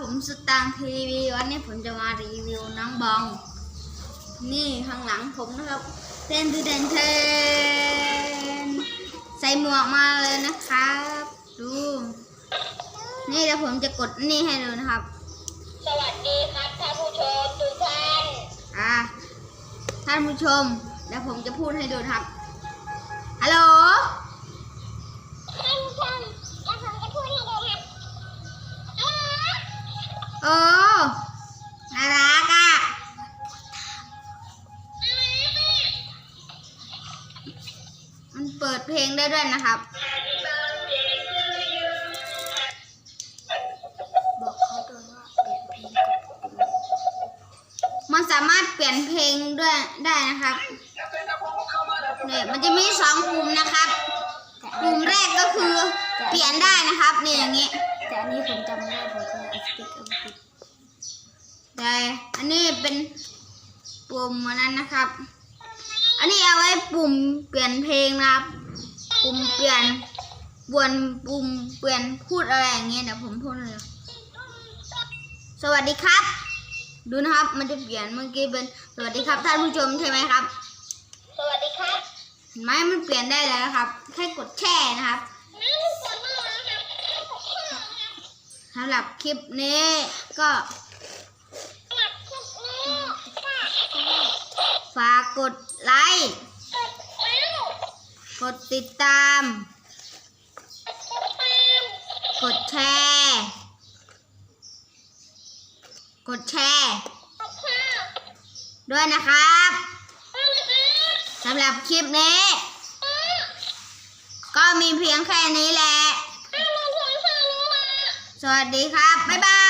ผมสตางค์ทีวีวันนี้ผมจะมารีวิวน้องบอง นี่ข้างหลังผมนะครับเทนเทนเทนใส่หมวกมาเลยนะครับ ดู นี่เดี๋ยวผมจะกดนี่ให้ดูนะครับ สวัสดีครับท่านผู้ชมทุกท่านอ่าท่านผู้ชมเดี๋ยวผมจะพูดให้ดูนะครับ โอ้น่ารักอะมันเปิดเพลงได้ด้วยนะครับ บอกเขาด้วยว่าเปลี่ยนเพลงมมันสามารถเปลี่ยนเพลงด้วยได้นะครับเนี่ยมันจะมีสองปุ่มนะครับ ปุ่มแรกก็คือเปลี่ยนได้นะครับเนี่ยอย่างนี้ แต่อันนี้ผมจำไม่ได้ผมก็เลยเอาสติ๊กเอร์มาติดแต่อันนี้เป็นปุ่มอันนั้นนะครับ อันนี้เอาไว้ปุ่มเปลี่ยนเพลงนะครับ ปุ่มเปลี่ยนบวนปุ่มเปลี่ยนพูดอะไรอย่างเงี้ยเดี๋ยวผมพูดเลย สวัสดีครับ ดูนะครับ มันจะเปลี่ยนเมื่อกี้เป็นสวัสดีครับท่านผู้ชมใช่ไหมครับ สวัสดีครับ เห็นไหมมันเปลี่ยนได้แล้วนะครับ แค่กดแช่นะครับ สำหรับคลิปนี้ก็ฝากกดไลค์ กดติดตาม กดแชร์ กดแชร์ ด้วยนะครับด้วยนะครับสำหรับคลิปนี้ ก็มีเพียงแค่นี้แหละ สวัสดีครับ บ๊ายบาย